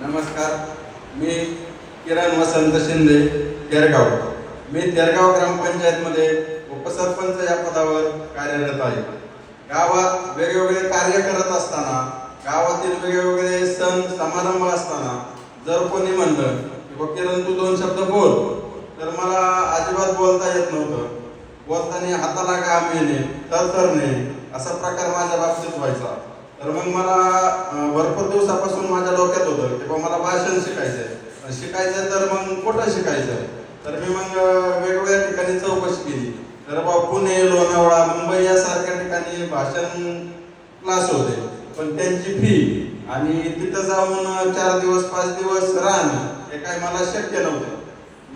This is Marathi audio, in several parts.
नमस्कार मी किरण वसंत शिंदे तेरगाव. मी तेरगाव ग्रामपंचायतमध्ये उपसरपंच या पदावर कार्यरत आहे. गावात वेगवेगळे कार्य करत असताना गावातील वेगवेगळे सण समारंभ असताना जर कोणी म्हणलं की किरण तू दोन शब्द बोल तर मला अजिबात बोलता येत नव्हतं. बोलताना हाताला घाम येणे तरतरणे असा प्रकार माझ्या बाबतीत व्हायचा. तर मग मला भरपूर दिवसापासून माझ्या डोक्यात होतं की बा मला भाषण शिकायचंय. शिकायचं तर मग कुठं शिकायचं? तर मी मग वेगवेगळ्या ठिकाणी चौकशी केली. तर बा पुणे लोणावळा मुंबई यासारख्या ठिकाणी भाषण क्लास होते. पण त्यांची फी आणि तिथं जाऊन चार दिवस पाच दिवस राहणं हे काय मला शक्य नव्हतं.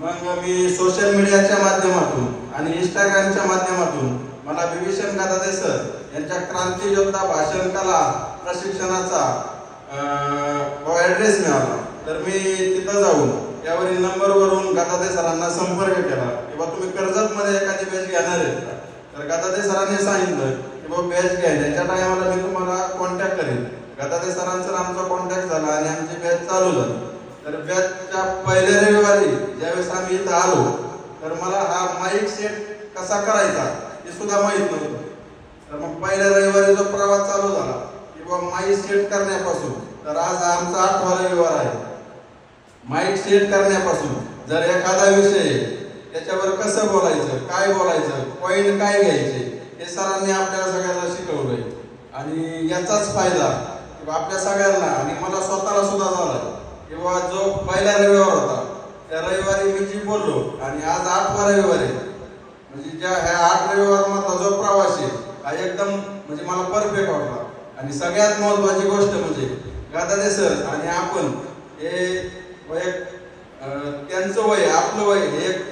मग मी सोशल मीडियाच्या माध्यमातून आणि इंस्टाग्रामच्या माध्यमातून मला विभीषण गदादे सर यांच्या क्रांती योद्धा भाषण कला प्रशिक्षणाचा ॲड्रेस मिळाला. तर मी तिथं जाऊन त्यावरील नंबरवरून गदादे सरांना संपर्क केला किंवा तुम्ही कर्जतमध्ये एखादी बॅच घेणार आहेत का? तर गदादे सरांनी सांगितलं की बाबा बॅच घ्या त्याच्या टायमाला मी तुम्हाला कॉन्टॅक्ट करेन. गदादे सरांचा आमचा कॉन्टॅक्ट झाला आणि आमची बॅच चालू झाली. तर बॅचच्या पहिल्या रविवारी ज्यावेळेस आम्ही इथं आलो तर मला हा माईक सेट कसा करायचा? हे सुद्धा माहीत नव्हतं. तर मग पहिल्या रविवारी जो प्रवास चालू झाला किंवा माईक सेट करण्यापासून तर आज आमचा आठवा रविवार आहे. माईक सेट करण्यापासून जर एखादा विषय आहे, त्याच्यावर कसं बोलायचं काय बोलायचं पॉईंट काय घ्यायचे हे सरांनी आपल्याला सगळ्यांना शिकवलंय. आणि याचाच फायदा किंवा आपल्या सगळ्यांना आणि मला स्वतःला सुद्धा झाला किंवा जो पहिला रविवार होता त्या रविवारी मी जी बोललो आणि आज आठवा रविवार आहे म्हणजे ज्या ह्या आठ रविवार मधला जो प्रवास आहे हा एकदम म्हणजे मला परफेक्ट वाटला. आणि सगळ्यात महत्वाची गोष्ट म्हणजे गादाने सर आणि आपण हे वय त्यांचं वय आपलं वय हे एक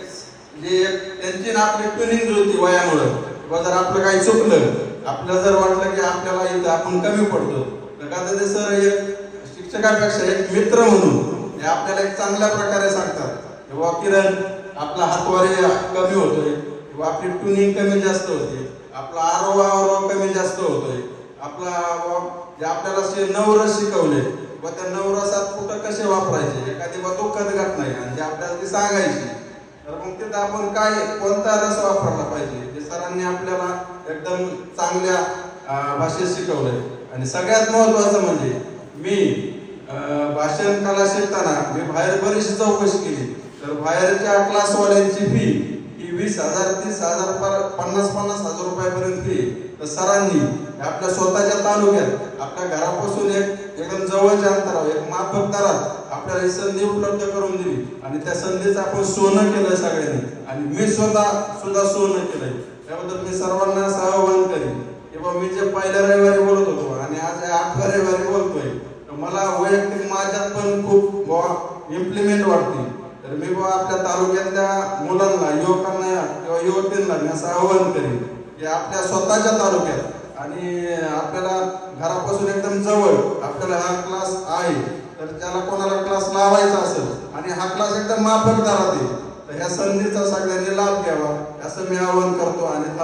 जे एक त्यांची ना आपली ट्युनिंग होती वयामुळं. किंवा जर आपलं काही चुकलं आपल्याला जर वाटलं की आपल्याला इथं आपण कमी पडतो तर गादाने सर एक शिक्षकापेक्षा एक मित्र म्हणून हे आपल्याला एक चांगल्या प्रकारे सांगतात. किंवा किरण आपला हातवारे कमी होतोय. किंवा आपली ट्युनिंग कमी जास्त होते. आपला आरोह आरोह कमी जास्त होतोय. आपला जे आपल्याला असे नवरस शिकवले व त्या नवरसात कुठं कसे वापरायचे एखादी बा दुःखद घटना आहे आणि जे आपल्याला ती सांगायची. तर मग तिथं आपण काय कोणता रस वापरला पाहिजे ते सरांनी आपल्याला एकदम चांगल्या भाषेत शिकवलंय. आणि सगळ्यात महत्वाचं म्हणजे मी भाषण कला शिकताना मी बाहेर बरीचशी चौकशी केली. तर बाहेरच्या क्लासवाल्यांची फी वीस हजार तीस हजार पर- पन्नास पन्नास हजार रुपयापर्यंत फी तर सरांनी आपल्या स्वतःच्या तालुक्यात आपल्या घरापासून एक एकदम जवळच्या अंतरावर एक माफक दरात आपल्याला ही संधी उपलब्ध करून दिली. आणि त्या संधीचं आपण सोनं केलं सगळ्यांनी. आणि मी स्वतः सुद्धा सोनं केलंय. त्याबद्दल मी सर्वांना असं आवाहन करेन. किंवा मी जे पहिल्या रविवारी बोलत होतो आणि आज या आठव्या रविवारी बोलतोय तर मला वैयक्तिक माझ्यात पण खूप इम्प्लिमेंट वाटते तर मी बुवा आपल्या तालुक्यातल्या मुलांना युवकांना किंवा युवतींना मी असं आवाहन करेन की आपल्या स्वतःच्या तालुक्यात आणि आपल्याला घरापासून एकदम जवळ आपल्याला हा क्लास आहे तर त्याला कोणाला क्लास लावायचा असेल आणि हा क्लास एकदम माफक दरात येईल तर ह्या संधीचा सगळ्यांनी लाभ घ्यावा असं मी आवाहन करतो आणि